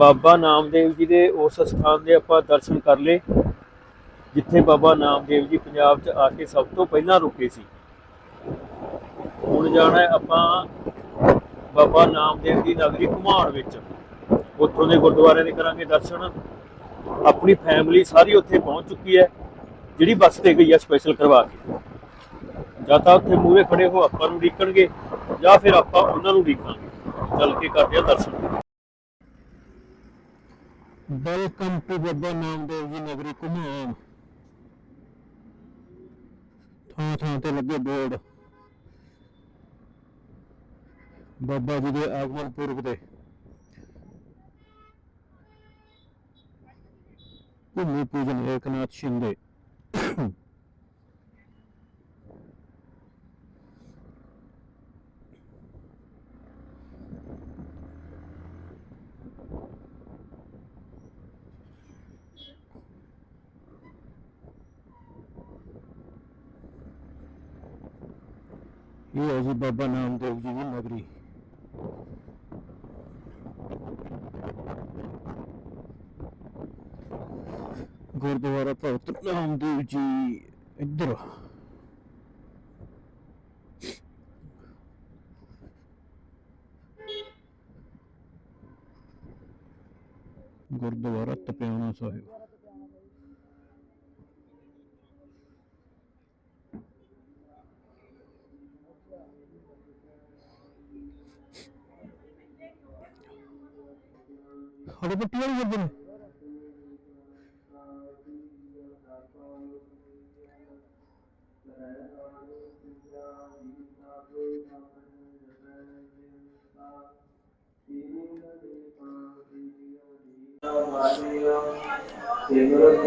ਬਾਬਾ ਨਾਮਦੇਵ ਜੀ ਦੇ ਉਸ ਸਥਾਨ ਦੇ ਆਪਾਂ ਦਰਸ਼ਨ ਕਰ ਲਏ, ਜਿੱਥੇ ਬਾਬਾ ਨਾਮਦੇਵ ਜੀ ਪੰਜਾਬ 'ਚ ਆ ਕੇ ਸਭ ਤੋਂ ਪਹਿਲਾਂ ਰੁਕੇ ਸੀ। ਹੁਣ ਜਾਣਾ ਆਪਾਂ ਬਾਬਾ ਨਾਮਦੇਵ ਦੀ ਨਗਰੀ ਘੁਮਾਣ ਵਿੱਚ। ਉੱਥੋਂ ਦੇ ਗੁਰਦੁਆਰਿਆਂ ਦੇ ਕਰਾਂਗੇ ਦਰਸ਼ਨ। ਆਪਣੀ ਫੈਮਿਲੀ ਸਾਰੀ ਉੱਥੇ ਪਹੁੰਚ ਚੁੱਕੀ ਹੈ, ਜਿਹੜੀ ਬੱਸ ਤੇ ਗਈ ਹੈ ਸਪੈਸ਼ਲ ਕਰਵਾ ਕੇ। ਜਾਂ ਤਾਂ ਉੱਥੇ ਮੂਹਰੇ ਖੜੇ ਹੋ, ਆਪਾਂ ਨੂੰ ਉਡੀਕਣਗੇ, ਜਾਂ ਫਿਰ ਆਪਾਂ ਉਹਨਾਂ ਨੂੰ ਉਡੀਕਾਂਗੇ। ਚੱਲ ਕੇ ਕਰਦੇ ਆ ਦਰਸ਼ਨ। ਵੈਲਕਮ ਟੂ ਬਾਬਾ ਨਾਮਦੇਵ ਜੀ ਨਗਰੀ ਘੁਮਾਣ ਥਾਂ ਥਾਂ ਤੇ ਲੱਗੇ ਬੋਰਡ। ਬਾਬਾ ਜੀ ਦੇ ਆਗਮਨ ਪੁਰਬ ਦੇ ਭੂਮੀ ਪੂਜਨ ਏਕਨਾਥ ਸ਼ਿੰਦੇ। ਇਹ ਹੈ ਜੀ ਬਾਬਾ ਨਾਮਦੇਵ ਜੀ ਦੀ ਨਗਰੀ। ਗੁਰਦੁਆਰਾ ਭਗਤ ਨਾਮਦੇਵ ਜੀ ਇੱਧਰ। ਗੁਰਦੁਆਰਾ ਤਪਿਆਣਾ ਸਾਹਿਬ ਹੜੇ ਪੱਟੀ ਵਾਲੀ ਕਰਦੇ ਨੇ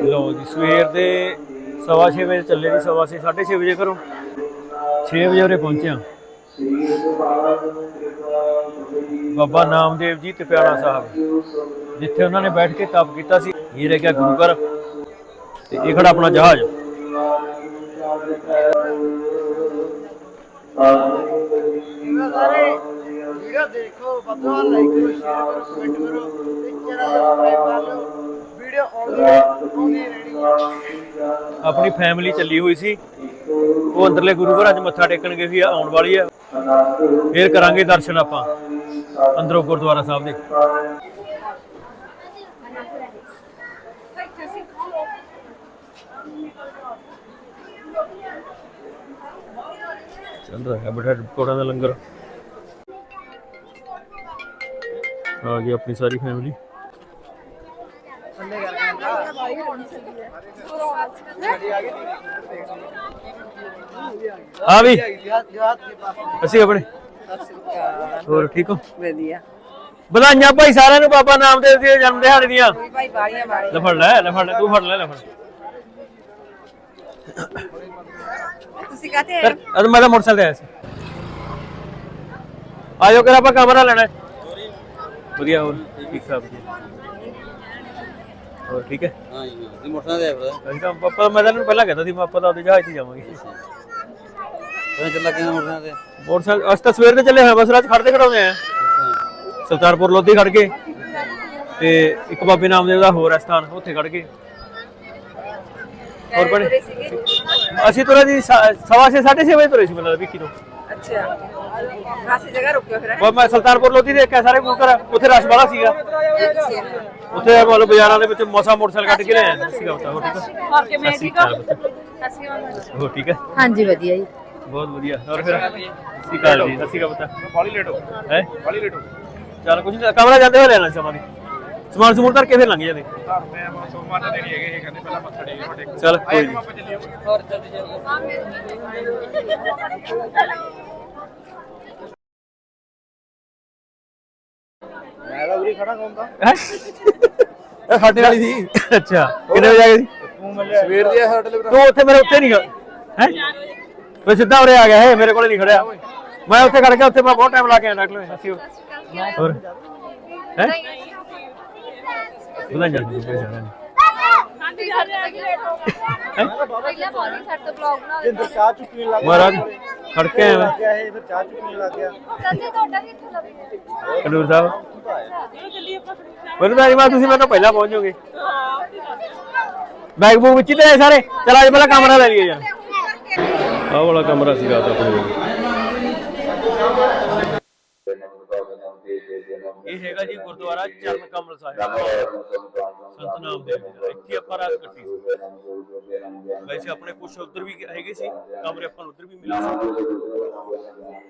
ਲੋ ਜੀ ਸਵੇਰ ਦੇ ਸਵਾ ਛੇ ਵਜੇ ਚੱਲੇ ਦੀ ਸਵਾ ਛੇ, ਸਾਢੇ 6:30 ਵਜੇ ਘਰੋਂ। 6 ਵਜੇ ਉਰੇ ਪਹੁੰਚਿਆ। ਬਾਬਾ ਨਾਮਦੇਵ ਜੀ ਤਪਿਆਣਾ ਸਾਹਿਬ ਜਿੱਥੇ ਉਹਨਾਂ ਨੇ ਬੈਠ ਕੇ ਤਪ ਕੀਤਾ ਸੀ ਇਹ ਰਹਿ ਗਿਆ ਗੁਰੂ ਘਰ। ਤੇ ਇਹ ਖੜਾ ਆਪਣਾ ਜਹਾਜ਼। ਵੀਡੀਓ ਦੇਖੋ ਪਤਾ ਲਾਈਕ ਕਰੋ ਸ਼ੇਅਰ ਕਰੋ ਕਮੈਂਟ ਕਰੋ ਤੇ ਚੈਨਲ ਸਬਸਕ੍ਰਾਈਬ ਕਰ ਲਓ ਵੀਡੀਓ ਆਉਂਦੀ ਆਉਂਦੀ ਰਹਿਣੀ ਹੈ ਆਪਣੀ ਫੈਮਿਲੀ ਚੱਲੀ ਹੋਈ ਸੀ। ਉਹ ਅੰਦਰਲੇ ਗੁਰੂ ਘਰਾਂ 'ਚ ਮੱਥਾ ਟੇਕਣ ਗਏ ਸੀ ਆਉਣ ਵਾਲੀ ਹੈ। ਫੇਰ ਕਰਾਂਗੇ ਦਰਸ਼ਨ ਆਪਾਂ। ਅੰਦਰੋਂ ਗੁਰਦੁਆਰਾ ਸਾਹਿਬ ਦੇ। ਚੱਲ ਰਿਹਾ ਹੈ ਬੜਾ ਪਕੌੜਿਆਂ ਦਾ ਲੰਗਰ। ਆ ਗਈ ਆਪਣੀ ਸਾਰੀ ਫੈਮਿਲੀ ਆ ਵੀ। ਅਸੀਂ ਆਪਣੇ। ਹੋਰ ਠੀਕ ਹੋ? ਵਧੀਆ। ਵਧਾਈਆਂ ਭਾਈ ਸਾਰਿਆਂ ਨੂੰ ਬਾਬਾ ਨਾਮਦੇਵ ਦੇ ਜਨਮ ਦਿਹਾੜੇ ਦੀਆਂ। ਭਾਈ ਬਾੜੀਆਂ ਬਾੜੀਆਂ ਲੈ ਫੜ ਲੈ ਲੈ ਫੜ ਲੈ ਤੂੰ ਫੜ ਲੈ ਲੈ ਫੜ ਫਿਰ ਅਦ ਮੈਂ ਤਾਂ ਮੋਟਰਸਾਈਕਲ ਤੇ ਆਇਆ ਸੀ। ਆਜੋ ਕਰ ਆਪਾਂ ਕਮਰਾ ਲੈਣਾ। ਹੈ। ਵਧੀਆ ਹੋਰ ਠੀਕ ਠਾਕ। ਵਧੀਆ ਹੋਰ ਠੀਕ ਹੈ? ਹਾਂ ਜੀ ਹਾਂ। ਮੋਟਰਸਾਈਕਲ ਤੇ ਆਇਆ ਅਸੀਂ ਤਾਂ ਪਾਪਾ ਮੈਂ ਤਾਂ ਇਹਨੂੰ ਪਹਿਲਾਂ ਕਹਿੰਦਾ ਸੀ ਮੈਂ ਆਪਾਂ ਤਾਂ ਆਪਦੇ ਜਹਾਜ਼ 'ਚ ਹੀ ਜਾਵਾਂਗੇ। ਫਿਰ ਚੱਲਾ ਕਿਵੇਂ ਮੋਟਰਸਾਈਕਲ ਤੇ? ਮੋਟਰਸਾਈਕਲ ਅਸੀਂ ਤਾਂ ਸਵੇਰ ਦੇ ਚੱਲੇ ਹੋਏ ਬਸ ਰਾਤ ਖੜਦੇ ਖੜਾਉਂਦੇ ਆ ਸੁਲਤਾਨਪੁਰ ਲੋਧੀ ਖੜ ਗਏ ਤੇ ਇੱਕ ਬਾਬੇ ਨਾਮਦੇਵ ਦਾ ਹੋਰ ਹੈ ਸਥਾਨ ਉੱਥੇ ਖੜ ਗਏ ਹੋਰ ਬਣੇ? ਅਸੀਂ ਤੁਰੇ ਜੀ ਸਾ- ਸਵਾ ਛੇ, ਸਾਢੇ 6:30 ਵਜੇ ਤੁਰੇ ਸੀ ਮਤਲਬ ਵਿੱਕੀ ਤੋਂ ਅੱਛਾ। ਖਾਸੀ ਜਗ੍ਹਾ ਰੁਕਿਓ ਫਿਰ ਬਸ ਮੈਂ ਸੁਲਤਾਨਪੁਰ ਲੋਧੀ ਦੇਖਿਆ ਸਾਰੇ ਗੁਰੂ ਘਰ ਉੱਥੇ ਰਸ਼ ਬੜਾ ਸੀਗਾ। ਉੱਥੇ ਮਤਲਬ ਬਾਜ਼ਾਰਾਂ ਦੇ ਵਿੱਚ ਮੌਸਾ ਮੋਟਰਸਾਈਕਲ ਕੱਢ ਕੇ ਲਿਆਇਆ ਸੀਗਾ ਉੱਥੇ ਹੋਰ ਠੀਕ ਹੈ ਅਸੀਂ ਹੋ ਠੀਕ ਹੈ ਹਾਂਜੀ ਵਧੀਆ ਜੀ। ਬਹੁਤ ਵਧੀਆ। ਹੋਰ ਫਿਰ? ਸਤਿ ਸ਼੍ਰੀ ਅਕਾਲ ਜੀ। ਸਤਿ ਸ਼੍ਰੀ ਅਕਾਲ ਬਤਾ ਬਾਲੀ ਲੇਟ ਹੋ। ਹੈ? ਬਾਲੀ ਲੇਟ ਹੋ। ਚੱਲ ਕੁਝ ਨਹੀਂ ਕਮਰਾ ਜਾਂਦੇ ਹੋਏ ਲੈਣਾ ਸਮਾਂ ਦੀ। ਸਮਾਨ ਸਮੂਨ ਧਰ ਕੇ ਫਿਰ ਲੰਘ ਜਾਂਦੇ। ਚੱਲ ਕੋਈ ਨਹੀਂ ਮੈਂ ਤਾਂ ਉਰੀ ਖੜਾ ਹੁੰਦਾ। ਹੈਂ? ਇਹ ਸਾਡੇ ਵਾਲੀ ਸੀ। ਅੱਛਾ ਕਿੰਨੇ ਵਜੇ ਆ ਗਏ ਸੀ? ਤੂੰ ਮਿਲਿਆ। ਸਵੇਰ ਦੀ ਸਾਡੇ ਲਈ ਤੂੰ ਉੱਥੇ ਮੇਰੇ ਉੱਤੇ ਨਹੀਂ ਹੈ? ਮੈਂ ਸਿੱਧਾ ਉਰੇ ਆ ਗਿਆ ਹੈ ਮੇਰੇ ਕੋਲੇ ਨਹੀਂ ਖੜਿਆ। ਮੈਂ ਉੱਥੇ ਖੜ ਗਿਆ ਉੱਥੇ ਮੈਂ ਬਹੁਤ ਟਾਈਮ ਲਾ ਕੇ ਆਇਆ ਡਾਕਟਰ ਨੇ ਅਸੀਂ ਹੋਰ? ਹੈ? ਜਲਦੀ ਉੱਪਰ ਜਾਣਾ ਨਹੀਂ। ਪਹਿਲਾਂ ਬੋਲੀ ਸਾਡੇ ਤੋਂ ਬਲੌਗ ਬਣਾ ਜਿੰਦਰ ਚਾਹ ਚੁੱਕਣ ਲੱਗ ਮਹਾਰਾਜ ਖੜ ਕੇ ਆਇਆ ਮੈਂ। ਗਿਆ ਇਹ ਫਿਰ ਚਾਹ ਚੁੱਕਣ ਲੱਗ ਗਿਆ। ਚਾਚੇ ਤੁਹਾਡਾ ਵੀ ਇੱਥੇ ਲੱਗ ਖਡੂਰ ਸਾਹਿਬ। ਮੈਨੂੰ ਤਾਂ ਨਹੀਂ ਤੁਸੀਂ ਮੈਂ ਤਾਂ ਪਹਿਲਾਂ ਪਹੁੰਚ ਜਾਓਗੇ। ਬੈਗ ਬੂਗ ਵਿੱਚ ਹੀ ਤੇ ਆਏ ਸਾਰੇ। ਚਲ ਅੱਜ ਪਹਿਲਾਂ ਕਮਰਾ ਲੈ ਲਈਏ ਯਾਰ। ਆਹ ਵਾਲਾ ਕਮਰਾ ਸੀਗਾ ਤਾਂ ਆਪਣੇ। ਕੋਲ ਇਹ ਹੈਗਾ ਜੀ ਗੁਰਦੁਆਰਾ ਚਰਨ ਕਮਲ ਸਾਹਿਬ ਸੰਤ ਨਾਮਦੇਵ ਜੀ ਦਾ ਇੱਥੇ ਆਪਾਂ ਰਾਤ ਕੱਟੀ ਸੀ ਵੈਸੇ ਆਪਣੇ ਕੁਝ ਉਧਰ ਵੀ ਹੈਗੇ ਸੀ ਕਮਰੇ ਆਪਾਂ ਨੂੰ ਉਧਰ ਵੀ ਮਿਲੇ ਸੀ ਸਾਰੇ ਦੇ ਅੱਛਾ ਵੀਡੀਓ ਹੈ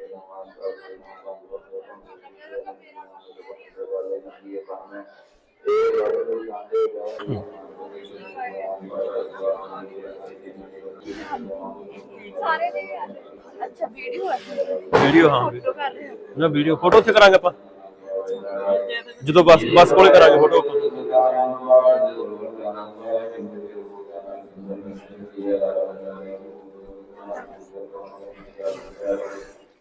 ਵੀਡੀਓ ਹਾਂ ਫੋਟੋ ਕਰ ਰਹੇ ਹੋ। ਨਾ ਵੀਡੀਓ ਫੋਟੋ ਉੱਥੇ ਕਰਾਂਗੇ ਆਪਾਂ। ਜਦੋਂ ਬੱਸ ਬੱਸ ਕੋਲੇ ਕਰਾਂਗੇ ਫੋਟੋ ਆਪਾਂ।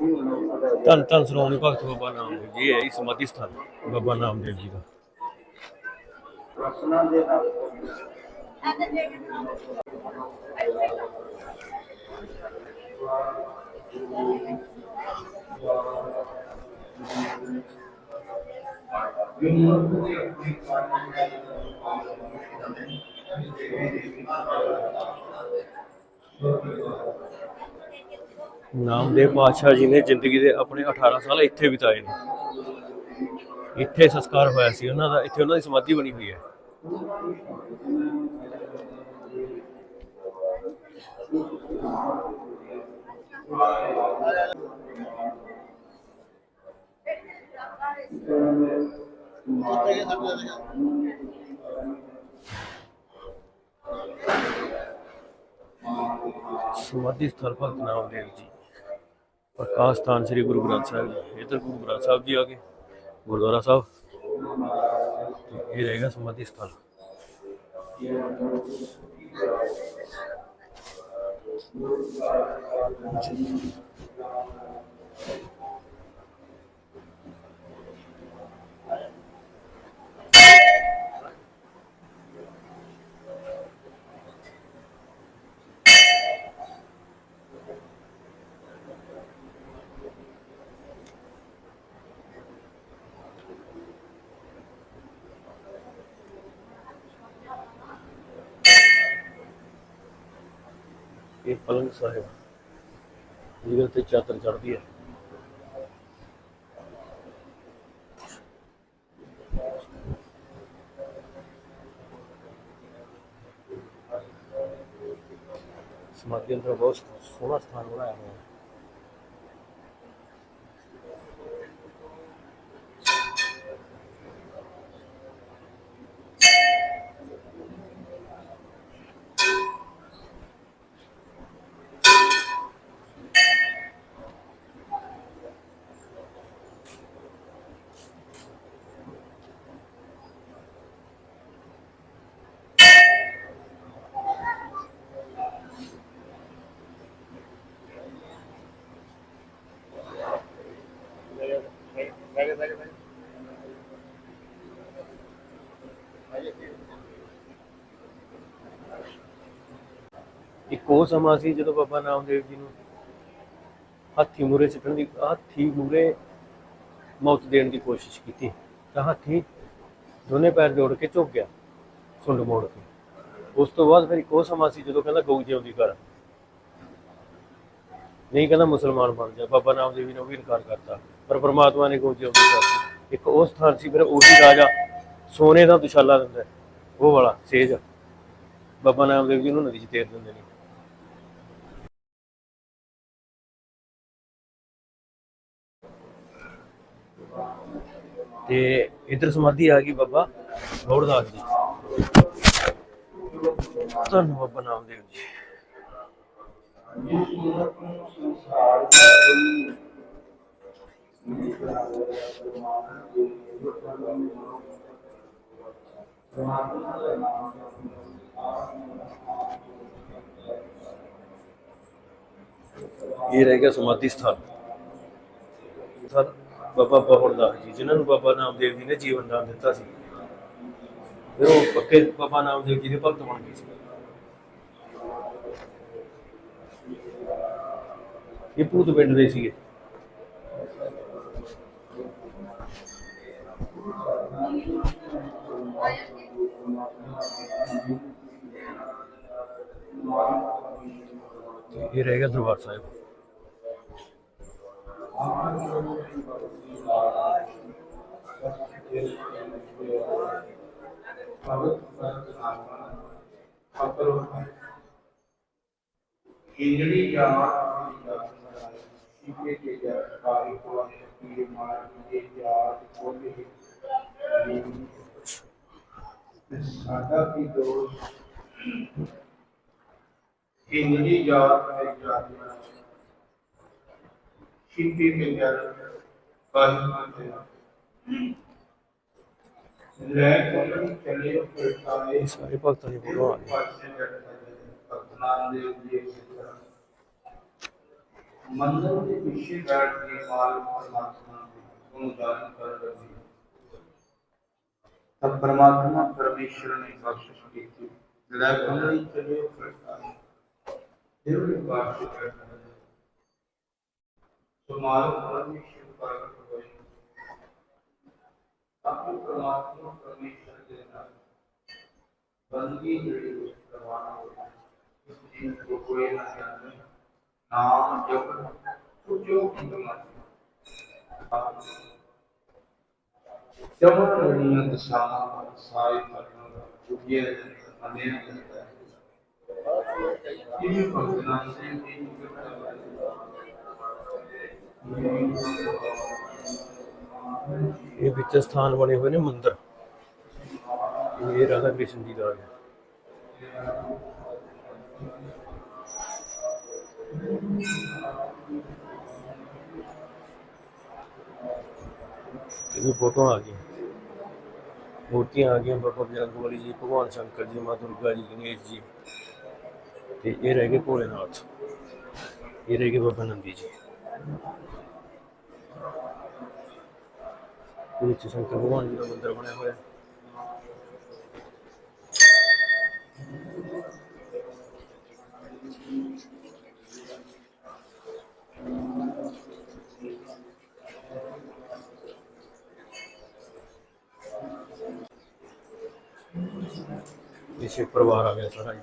ਧੰਨ ਧੰਨ ਸ਼੍ਰੋਮਣੀ ਭਗਤ ਬਾਬਾ ਨਾਮਦੇਵ ਜੀ, ਇਹ ਹੀ ਸਮਾਧੀ ਸਥਾਨ ਬਾਬਾ ਨਾਮਦੇਵ ਜੀ ਦਾ। ਨਾਮਦੇਵ ਪਾਤਸ਼ਾਹ ਜੀ ਨੇ ਜ਼ਿੰਦਗੀ ਦੇ ਆਪਣੇ 18 ਸਾਲ ਇੱਥੇ ਬਿਤਾਏ ਨੇ। ਇੱਥੇ ਸੰਸਕਾਰ ਹੋਇਆ ਸੀ। ਉਹਨਾਂ ਦਾ ਇੱਥੇ ਉਹਨਾਂ ਦੀ ਸਮਾਧੀ ਬਣੀ ਹੋਈ ਹੈ। ਸਮਾਧੀ ਸਥਲ ਭਗਤ ਨਾਮਦੇਵ ਜੀ ਪ੍ਰਕਾਸ਼ ਸਥਾਨ ਸ੍ਰੀ ਗੁਰੂ ਗ੍ਰੰਥ ਸਾਹਿਬ ਜੀ। ਇਧਰ ਗੁਰੂ ਗ੍ਰੰਥ ਸਾਹਿਬ ਜੀ ਆ ਗਏ, ਗੁਰਦੁਆਰਾ ਸਾਹਿਬ। ਇਹ ਰਹੇਗਾ ਸਮਾਧੀ ਸਥਲ ਇਹ ਪਲੰਗ ਸਾਹਿਬ ਜਿਹਦੇ ਉੱਤੇ ਚਾਦਰ ਚੜਦੀ ਹੈ। ਸਮਾਧੀ ਅੰਦਰ ਬਹੁਤ ਸੋਹਣਾ ਸਥਾਨ ਬਣਾਇਆ ਹੋਇਆ ਹੈ। ਉਹ ਸਮਾਂ ਸੀ ਜਦੋਂ ਬਾਬਾ ਨਾਮਦੇਵ ਜੀ ਨੂੰ ਹਾਥੀ ਮੂਰੇ ਸਿੱਟਣ ਦੀ, ਹਾਥੀ ਮੂਰੇ ਮੌਤ ਦੇਣ ਦੀ ਕੋਸ਼ਿਸ਼ ਕੀਤੀ। ਤਾਂ ਹਾਥੀ ਦੋਨੇ ਪੈਰ ਜੋੜ ਕੇ ਝੁਕ ਗਿਆ, ਸੁੰਡ ਮੋੜ ਕੇ। ਉਸ ਤੋਂ ਬਾਅਦ ਫਿਰ ਇੱਕ ਉਹ ਸਮਾਂ ਸੀ ਜਦੋਂ ਕਹਿੰਦਾ ਗਊ ਜਿਉਂਦੀ ਕਰ ਨਹੀਂ ਕਹਿੰਦਾ ਮੁਸਲਮਾਨ ਬਣ ਜਾ, ਬਾਬਾ ਨਾਮਦੇਵ ਜੀ ਨੇ ਉਹ ਵੀ ਇਨਕਾਰ ਕਰਤਾ, ਪਰ ਪ੍ਰਮਾਤਮਾ ਨੇ ਗਊ ਜਿਉਂਦੀ ਕਰਤੀ ਇੱਕ ਉਹ ਸਥਾਨ ਸੀ, ਫਿਰ ਉਹੀ ਰਾਜਾ ਸੋਨੇ ਦਾ ਦੁਸ਼ਾਲਾ ਦਿੰਦਾ ਉਹ ਵਾਲਾ ਸੇਜ। ਬਾਬਾ ਨਾਮਦੇਵ ਜੀ ਨੂੰ ਨਦੀ 'ਚ ਤੇਰ ਦਿੰਦੇ ਨੇ। ਤੇ ਇਧਰ ਸਮਾਧੀ ਆ ਗਈ ਬਾਬਾ ਗੌੜਦਾਸ ਜੀ। ਧੰਨ ਬਾਬਾ ਨਾਮਦੇਵ ਜੀ। ਇਹ ਰਹਿ ਗਿਆ ਸਮਾਧੀ ਸਥਾਨ ਸਥਾਨ ਬਾਬਾ ਬਹੁੜਦਾਸ ਜੀ, ਜਿਨ੍ਹਾਂ ਨੂੰ ਬਾਬਾ ਨਾਮਦੇਵ ਜੀ ਨੇ ਜੀਵਨ ਦਾਨ ਦਿੱਤਾ ਸੀ। ਫਿਰ ਉਹ ਪੱਕੇ ਬਾਬਾ ਨਾਮਦੇਵ ਜੀ ਦੇ ਭਗਤ ਬਣ ਗਏ ਸੀ। ਇਹ ਭੂਤ ਪਿੰਡ ਦੇ ਸੀਗੇ। ਤੇ ਇਹ ਰਹਿ ਗਿਆ ਦਰਬਾਰ ਸਾਹਿਬ। ਇੰਜੜੀ ਜਾਤ ਸ਼ੀਕੇ ਕੇ ਜਾ ਕਾਰੀ ਕੋ ਸ਼ਕਤੀ ਮਾਰ ਕੇ ਜਾਤ ਕੋਲੇ ਸਾਡਾ ਕੀ ਦੋਸ਼ ਇੰਜੜੀ ਜਾਤ ਹੈ ਜਾਤ ਸ਼ੀਕੇ ਕੇ ਜਾ ਕਾਰੀ ਮਾਤੇ ਲੈ ਕੋਲ ਚਲੇ ਫਿਰਤਾਏ ਇਹ ਸਾਰੇ ਭਗਤਾਂ ਦੀ ਫੋਟੋ ਆ ਗਈ ਮੰਦਰ ਦੇ ਪਿੱਛੇ ਬੈਠ ਕੇ ਮਾਲਕ ਪਰਮਾਤਮਾ ਨੂੰ ਦਾਨ ਕਰ ਰਹੀ ਤਬ ਪਰਮਾਤਮਾ ਪਰਮੇਸ਼ਰ ਨੇ ਬਖਸ਼ਿਸ਼ ਕੀਤੀ। ਲੈ ਕੰਗਲੀ ਚਲੇ ਫਿਰਤਾਏ ਦੇਵ ਨੇ ਬਖਸ਼ ਕਰਤਾ तुम्हारो परमेश्वर प्रकट हुए अपने परमात्मा परमेश्वर के साथ बंदी जड़ी उस परमाणु को इस दिन को कोई न जाने नाम जप तो जो की तुम्हारी जमन रनिया दशामा पर सारे कर्म उठिए अनेक करता है ये भक्तना से भी करता है ਇਹ ਵਿੱਚ ਸਥਾਨ ਬਣੇ ਹੋਏ ਨੇ ਮੰਦਿਰ। ਇਹ ਰਾਧਾ ਕ੍ਰਿਸ਼ਨ ਜੀ ਦਾ ਆ ਗਿਆ ਇਹ ਵੀ ਫੋਟੋ ਆ ਗਈ ਮੂਰਤੀਆਂ ਆ ਗਈਆਂ, ਬਾਬਾ ਬਜਰੰਗ ਬਲੀ ਜੀ, ਭਗਵਾਨ ਸ਼ੰਕਰ ਜੀ, ਮਾਂ ਦੁਰਗਾ ਜੀ, ਗਣੇਸ਼ ਜੀ। ਤੇ ਇਹ ਰਹਿ ਗਏ ਭੋਲੇਨਾਥ। ਇਹ ਰਹਿ ਗਏ ਬਾਬਾ ਨੰਦੀ ਜੀ। ਇਹ ਵਿੱਚ ਸ਼ੰਕਰ ਭਗਵਾਨ ਜੀ ਦਾ ਮੰਦਿਰ ਬਣਿਆ ਹੋਇਆ ਇਹ ਸ਼ਿਵ ਪਰਿਵਾਰ ਆ ਗਿਆ ਸਾਰਾ ਜੀ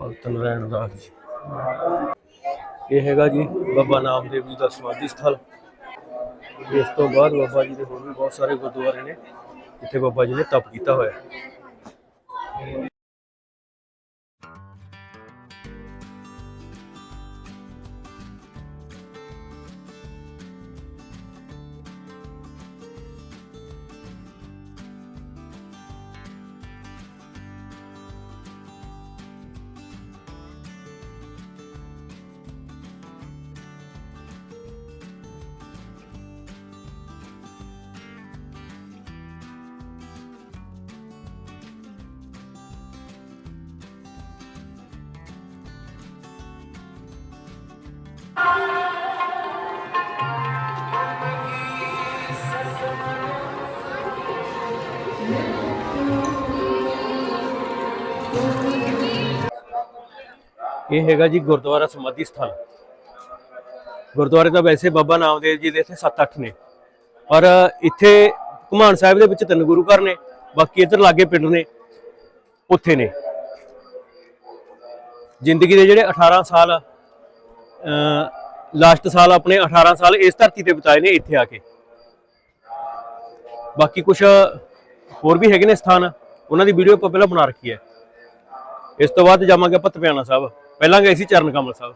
ਭਗਤ ਨਰੈਣ ਦਾਸ ਜੀ। ਇਹ ਹੈਗਾ ਜੀ ਬਾਬਾ ਨਾਮਦੇਵ ਜੀ ਦਾ ਸਮਾਧੀ ਸਥਲ ਇਸ ਤੋਂ ਬਾਅਦ ਬਾਬਾ ਜੀ ਦੇ ਹੋਰ ਵੀ ਬਹੁਤ ਸਾਰੇ ਗੁਰਦੁਆਰੇ ਨੇ ਜਿੱਥੇ ਬਾਬਾ ਜੀ ਨੇ ਤਪ ਕੀਤਾ ਹੋਇਆ। ਇਹ ਹੈਗਾ ਜੀ ਗੁਰਦੁਆਰਾ ਸਮਾਧੀ ਸਥਾਨ। ਗੁਰਦੁਆਰੇ ਤਾਂ ਵੈਸੇ ਬਾਬਾ ਨਾਮਦੇਵ ਜੀ ਦੇ ਇੱਥੇ 7-8 ਨੇ। ਪਰ ਇੱਥੇ ਘੁਮਾਣ ਸਾਹਿਬ ਦੇ ਵਿੱਚ ਤਿੰਨ ਗੁਰੂ ਘਰ ਨੇ, ਬਾਕੀ ਇੱਧਰ ਲਾਗੇ ਪਿੰਡ ਨੇ, ਉੱਥੇ ਨੇ। ਜ਼ਿੰਦਗੀ ਦੇ ਜਿਹੜੇ 18 ਸਾਲ ਲਾਸਟ ਸਾਲ ਆਪਣੇ 18 ਸਾਲ ਇਸ ਧਰਤੀ ਤੇ ਬਿਤਾਏ ਨੇ ਇੱਥੇ ਆ ਕੇ। ਬਾਕੀ ਕੁਝ ਹੋਰ ਵੀ ਹੈਗੇ ਨੇ ਸਥਾਨ, ਉਹਨਾਂ ਦੀ ਵੀਡੀਓ ਆਪਾਂ ਪਹਿਲਾਂ ਬਣਾ ਰੱਖੀ ਹੈ। ਇਸ ਤੋਂ ਬਾਅਦ ਜਾਵਾਂਗੇ ਆਪਾਂ ਤਪਿਆਣਾ ਸਾਹਿਬ। ਪਹਿਲਾਂ ਗਏ ਸੀ ਚਰਨ ਕਮਲ ਸਾਹਿਬ।